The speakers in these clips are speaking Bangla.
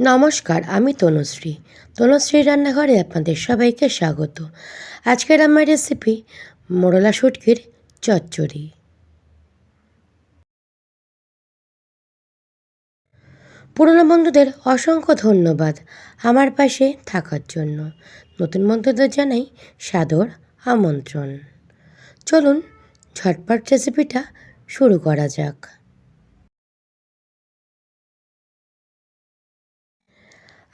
নমস্কার, আমি তনুশ্রী। তনুশ্রী রান্নাঘরে আপনাদের সবাইকে স্বাগত। আজকের আমার রেসিপি মোরলা শুটকির চচ্চড়ি। পুরনো বন্ধুদের অসংখ্য ধন্যবাদ আমার পাশে থাকার জন্য। নতুন বন্ধুদের জানাই সাদর আমন্ত্রণ। চলুন, ঝটপট রেসিপিটা শুরু করা যাক।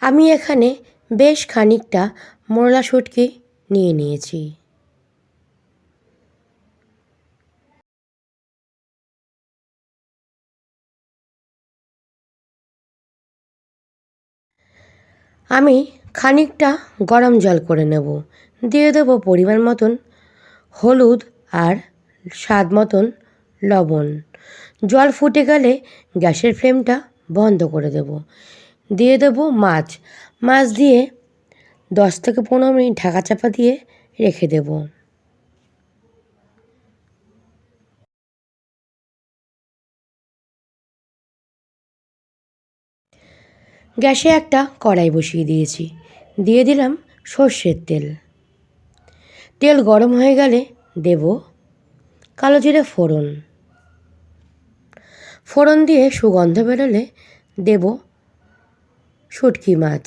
আমি এখানে বেশ খানিকটা মোরলা শুটকি নিয়ে নিয়েছি। আমি খানিকটা গরম জল করে নেব। দিয়ে দেবো পরিমাণ মতন হলুদ আর স্বাদ মতন লবণ। জল ফুটে গেলে গ্যাসের ফ্লেমটা বন্ধ করে দেব। দিয়ে দেব মাছ। মাছ দিয়ে দশ থেকে পনেরো মিনিট ঢাকা চাপা দিয়ে রেখে দেব। গ্যাসে একটা কড়াই বসিয়ে দিয়েছি। দিয়ে দিলাম সর্ষের তেল। তেল গরম হয়ে গেলে দেব কালো জিরে ফোড়ন। ফোড়ন দিয়ে সুগন্ধ বেরোলে দেব শুটকি মাছ।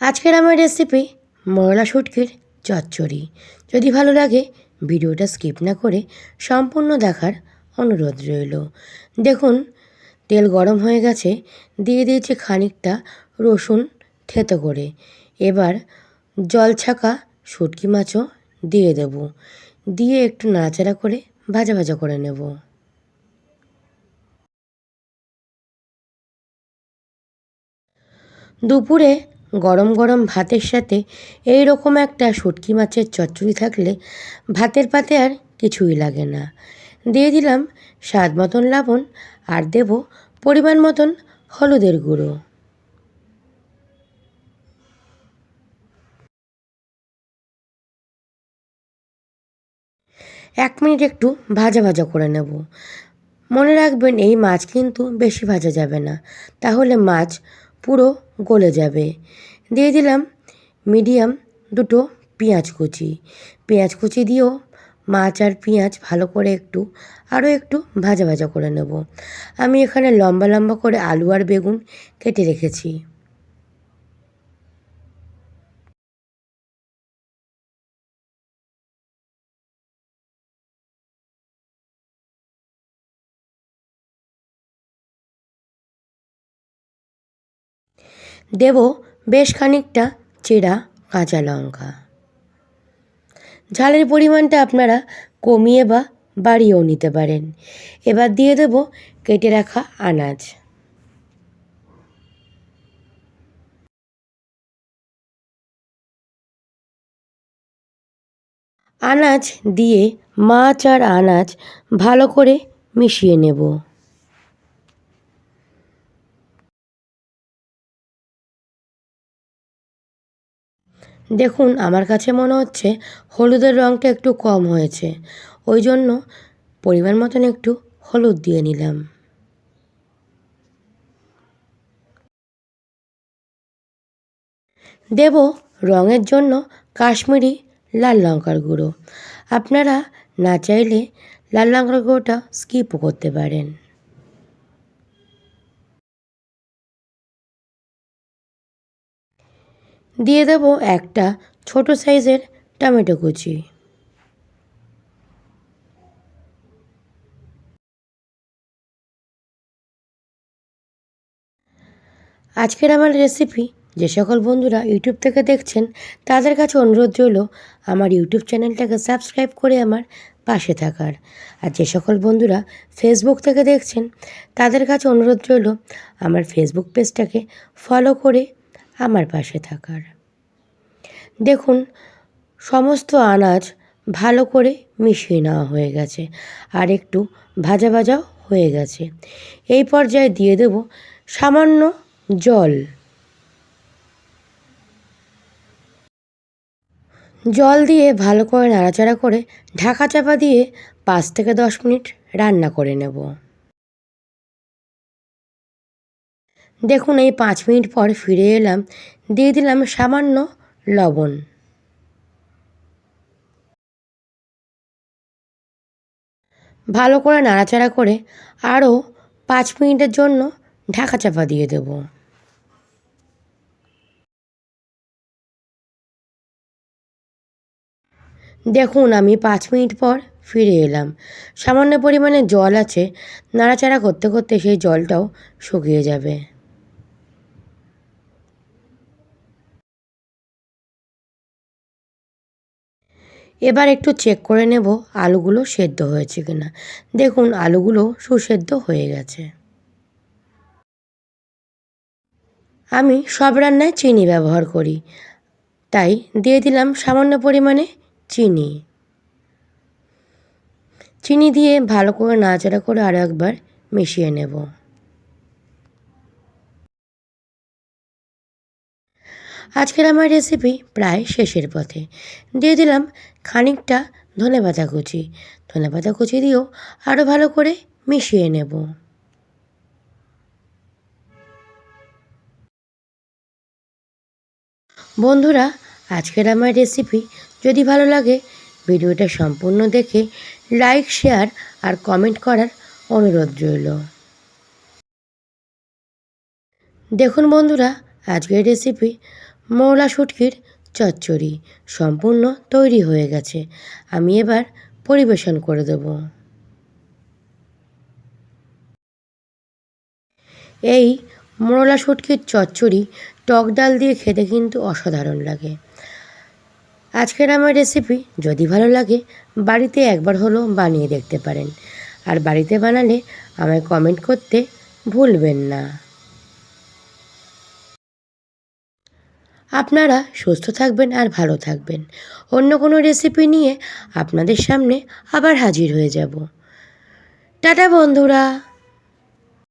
আজকের আমার রেসিপি মরলা শুটকির চচ্চড়ি। যদি ভালো লাগে, ভিডিওটা স্কিপ না করে সম্পূর্ণ দেখার অনুরোধ রইল। দেখুন, তেল গরম হয়ে গেছে, দিয়ে দিয়েছি খানিকটা রসুন থেতো করে। এবার জল ছাকা শুটকি মাছও দিয়ে দেব। দিয়ে একটু নাড়াচাড়া করে ভাজা ভাজা করে নেব। দুপুরে গরম গরম ভাতের সাথে এই রকম একটা শুটকি মাছের চচ্চড়ি থাকলে ভাতের পাতে আর কিছুই লাগে না। দিয়ে দিলাম স্বাদ মতন লবণ আর দেব পরিমাণ মতন হলুদের গুঁড়ো। এক মিনিট একটু ভাজা ভাজা করে নেব। মনে রাখবেন এই মাছ কিন্তু বেশি ভাজা যাবে না। তাহলে মাছ পুরো গলে যাবে। দিয়ে দিলাম মিডিয়াম দুটো পেঁয়াজ কুচি। পেঁয়াজ কুচি দিয়েও মাছ আর পেঁয়াজ ভালো করে একটু, আরও একটু ভাজা ভাজা করে নেব। আমি এখানে লম্বা লম্বা করে আলু আর বেগুন কেটে রেখেছি। দেব বেশ খানিকটা চেরা কাঁচা লঙ্কা। ঝালের পরিমাণটা আপনারা কমিয়ে বা বাড়িয়েও নিতে পারেন। এবার দিয়ে দেব কেটে রাখা আনাজ। আনাজ দিয়ে মাছ আর আনাজ ভালো করে মিশিয়ে নেব। দেখুন, আমার কাছে মনে হচ্ছে হলুদের রঙটা একটু কম হয়েছে। ওই জন্য পরিমাণ মতন একটু হলুদ দিয়ে নিলাম। দেব রঙের জন্য কাশ্মীরি লাল লঙ্কার গুঁড়ো। আপনারা না চাইলে লাল লঙ্কার গুঁড়োটা স্কিপও করতে পারেন। দিয়ে দেব একটা ছোট সাইজের টমেটো কুচি। আজকের আমার রেসিপি যে সকল বন্ধুরা ইউটিউব থেকে দেখছেন, তাদের কাছে অনুরোধ রইল আমার ইউটিউব চ্যানেলটাকে সাবস্ক্রাইব করে আমার পাশে থাকার। আর যে সকল বন্ধুরা ফেসবুক থেকে দেখছেন, তাদের কাছে অনুরোধ রইল আমার ফেসবুক পেজটাকে ফলো করে আমার পাশে থাকার। দেখুন, সমস্ত আনাজ ভালো করে মিশিয়ে নেওয়া হয়ে গেছে আর একটু ভাজা ভাজাও হয়ে গেছে। এই পর্যায়ে দিয়ে দেব সামান্য জল। জল দিয়ে ভালো করে নাড়াচাড়া করে ঢাকা চাপা দিয়ে পাঁচ থেকে দশ মিনিট রান্না করে নেব। দেখুন এই পাঁচ মিনিট পর ফিরে এলাম, দিয়ে দিলাম সামান্য লবণ। ভালো করে নাড়াচাড়া করে আরও পাঁচ মিনিটের জন্য ঢাকা চাপা দিয়ে দেব। দেখুন আমি পাঁচ মিনিট পর ফিরে এলাম। সামান্য পরিমাণে জল আছে, নাড়াচাড়া করতে করতে সেই জলটাও শুকিয়ে যাবে। এবার একটু চেক করে নেব আলুগুলো সেদ্ধ হয়েছে কিনা। দেখুন, আলুগুলো সুসেদ্ধ হয়ে গেছে। আমি সব রান্নায় চিনি ব্যবহার করি। তাই দিয়ে দিলাম সামান্য পরিমাণে চিনি। চিনি দিয়ে ভালো করে নাড়াচাড়া করে আরও একবার মিশিয়ে নেব। আজকের আমার রেসিপি প্রায় শেষের পথে। দিয়ে দিলাম খানিকটা ধনেপাতা কুচি। ধনেপাতা কুচি দিয়েও আরও ভালো করে মিশিয়ে নেব। বন্ধুরা, আজকের আমার রেসিপি যদি ভালো লাগে, ভিডিওটা সম্পূর্ণ দেখে লাইক শেয়ার আর কমেন্ট করার অনুরোধ রইল। দেখুন বন্ধুরা, আজকের রেসিপি মৌলা শুটকির চচ্চড়ি সম্পূর্ণ তৈরি হয়ে গেছে। আমি এবার পরিবেশন করে দেব। এই মোরলা শুটকির চচ্চড়ি টক ডাল দিয়ে খেতে কিন্তু অসাধারণ লাগে। আজকের আমার রেসিপি যদি ভালো লাগে, বাড়িতে একবার হলেও বানিয়ে দেখতে পারেন। আর বাড়িতে বানালে আমায় কমেন্ট করতে ভুলবেন না। আপনারা সুস্থ থাকবেন আর ভালো থাকবেন। অন্য কোনো রেসিপি নিয়ে আপনাদের সামনে আবার হাজির হয়ে যাব। টাটা বন্ধুরা!